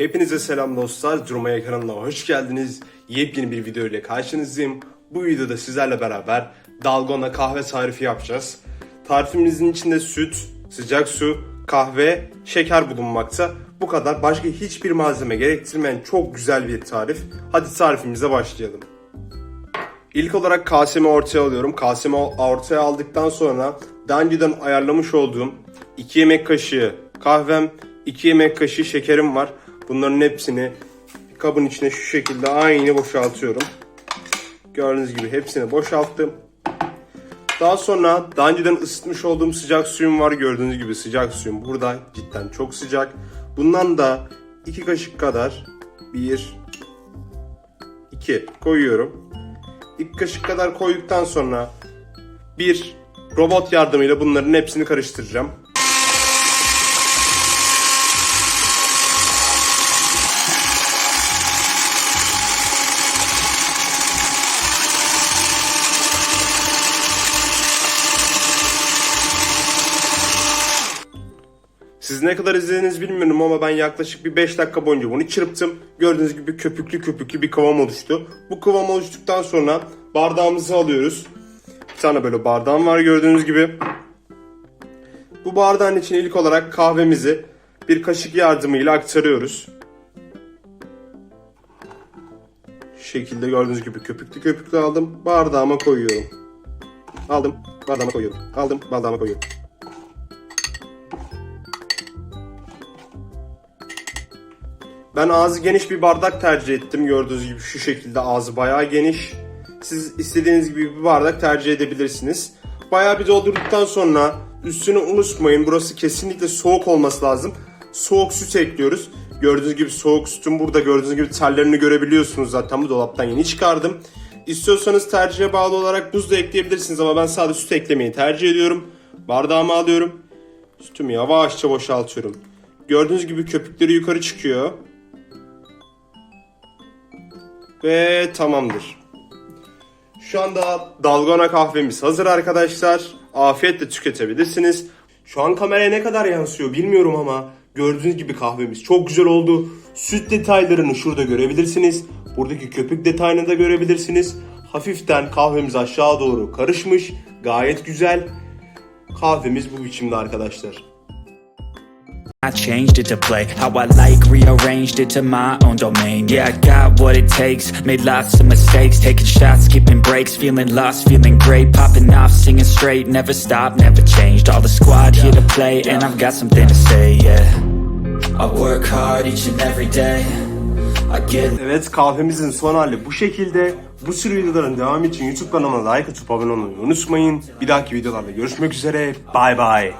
Hepinize selam dostlar. Durmaya kanalına hoş geldiniz. Yepyeni bir video ile karşınızdayım. Bu videoda sizlerle beraber dalgona kahve tarifi yapacağız. Tarifimizin içinde süt, sıcak su, kahve, şeker bulunmakta. Bu kadar. Başka hiçbir malzeme gerektirmeyen çok güzel bir tarif. Hadi tarifimize başlayalım. İlk olarak kasemi ortaya alıyorum. Kasemi ortaya aldıktan sonra daha önceden ayarlamış olduğum 2 yemek kaşığı kahvem, 2 yemek kaşığı şekerim var. Bunların hepsini kabın içine şu şekilde aynı boşaltıyorum. Gördüğünüz gibi hepsini boşalttım. Daha sonra daha önceden ısıtmış olduğum sıcak suyum var. Gördüğünüz gibi sıcak suyum burada cidden çok sıcak. Bundan da 2 kaşık kadar 1 2 koyuyorum. İlk kaşık kadar koyduktan sonra bir robot yardımıyla bunların hepsini karıştıracağım. Siz ne kadar izlediniz bilmiyorum ama ben yaklaşık bir 5 dakika boyunca bunu çırptım. Gördüğünüz gibi köpüklü köpüklü bir kıvam oluştu. Bu kıvam oluştuktan sonra bardağımızı alıyoruz. Bir tane böyle bardağım var gördüğünüz gibi. Bu bardağın içine ilk olarak kahvemizi bir kaşık yardımıyla aktarıyoruz. Şu şekilde gördüğünüz gibi köpüklü köpüklü aldım. Bardağıma koyuyorum. Aldım. Bardağıma koyuyorum. Aldım. Bardağıma koyuyorum. Ben ağzı geniş bir bardak tercih ettim. Gördüğünüz gibi şu şekilde ağzı bayağı geniş. Siz istediğiniz gibi bir bardak tercih edebilirsiniz. Bayağı bir doldurduktan sonra üstünü unutmayın. Burası kesinlikle soğuk olması lazım. Soğuk süt ekliyoruz. Gördüğünüz gibi soğuk sütün burada gördüğünüz gibi tellerini görebiliyorsunuz zaten bu dolaptan yeni çıkardım. İstiyorsanız tercihe bağlı olarak buz da ekleyebilirsiniz ama ben sadece süt eklemeyi tercih ediyorum. Bardağıma alıyorum. Sütümü yavaşça boşaltıyorum. Gördüğünüz gibi köpükleri yukarı çıkıyor. Ve tamamdır. Şu anda dalgona kahvemiz hazır arkadaşlar. Afiyetle tüketebilirsiniz. Şu an kameraya ne kadar yansıyor bilmiyorum ama gördüğünüz gibi kahvemiz çok güzel oldu. Süt detaylarını şurada görebilirsiniz. Buradaki köpük detayını da görebilirsiniz. Hafiften kahvemiz aşağı doğru karışmış. Gayet güzel. Kahvemiz bu biçimde arkadaşlar. I changed it to play how I like, rearranged it to my own domain. Yeah, I got what it takes, made lots of mistakes, taking shots, skipping breaks, feeling lost, feeling great, popping off, singing straight, never stopped, never changed. All the squad here to play, and I've got something to say, yeah. I work hard each and every day. Evet kahvemizin son hali bu şekilde. Bu sürü videoların devamı için YouTube kanalıma like atıp abone olmayı unutmayın. Bir dahaki videolarda görüşmek üzere. Bay bay.